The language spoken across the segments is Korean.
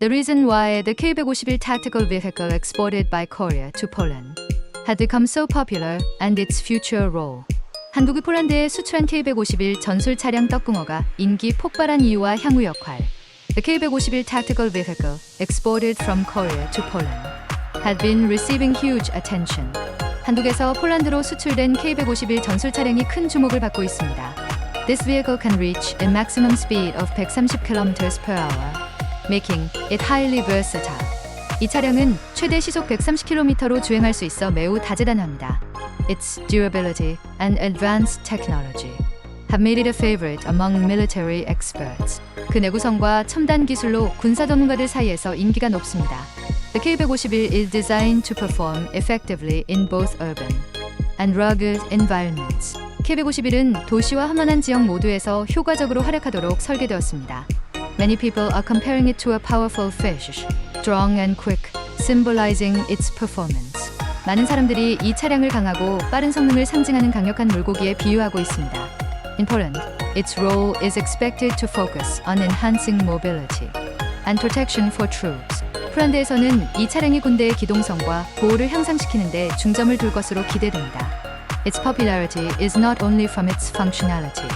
The reason why the K-151 tactical vehicle exported by Korea to Poland had become so popular and its future role. 한국이 폴란드에 수출한 K-151 전술 차량 떡궁어가 인기 폭발한 이유와 향후 역할. The K-151 tactical vehicle exported from Korea to Poland had been receiving huge attention. 한국에서 폴란드로 수출된 K-151 전술 차량이 큰 주목을 받고 있습니다. This vehicle can reach a maximum speed of 130 km per hour, making it highly versatile. 이 차량은 최대 시속 130km로 주행할 수 있어 매우 다재다능합니다. Its durability and advanced technology have made it a favorite among military experts. 그 내구성과 첨단 기술로 군사 전문가들 사이에서 인기가 높습니다. The K-151 is designed to perform effectively in both urban and rugged environments. K-151은 도시와 험난한 지역 모두에서 효과적으로 활약하도록 설계되었습니다. Many people are comparing it to a powerful fish, strong and quick, symbolizing its performance. 많은 사람들이 이 차량을 강하고 빠른 성능을 상징하는 강력한 물고기에 비유하고 있습니다. In Poland, its role is expected to focus on enhancing mobility and protection for troops. 폴란드에서는 이 차량이 군대의 기동성과 보호를 향상시키는 데 중점을 둘 것으로 기대됩니다. Its popularity is not only from its functionality,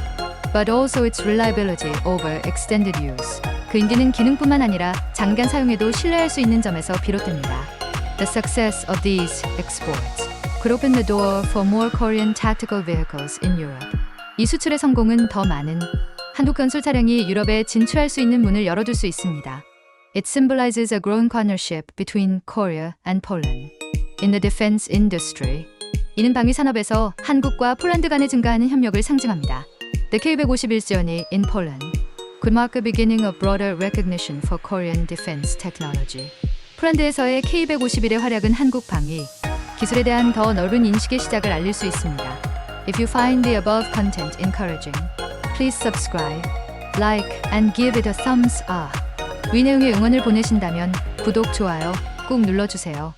but also its reliability over extended use. 그 인기는 기능뿐만 아니라 장기간 사용에도 신뢰할 수 있는 점에서 비롯됩니다. The success of these exports could open the door for more Korean tactical vehicles in Europe. 이 수출의 성공은 더 많은 한국 건설 차량이 유럽에 진출할 수 있는 문을 열어둘 수 있습니다. It symbolizes a growing partnership between Korea and Poland in the defense industry. 이는 방위 산업에서 한국과 폴란드 간의 증가하는 협력을 상징합니다. The K-151 journey in Poland could mark a beginning of broader recognition for Korean defense technology. 폴란드에서의 K-151의 활약은 한국 방위 기술에 대한 더 넓은 인식의 시작을 알릴 수 있습니다. If you find the above content encouraging, please subscribe, like, and give it a thumbs up. 위 내용의 응원을 보내신다면 구독, 좋아요 꼭 눌러주세요.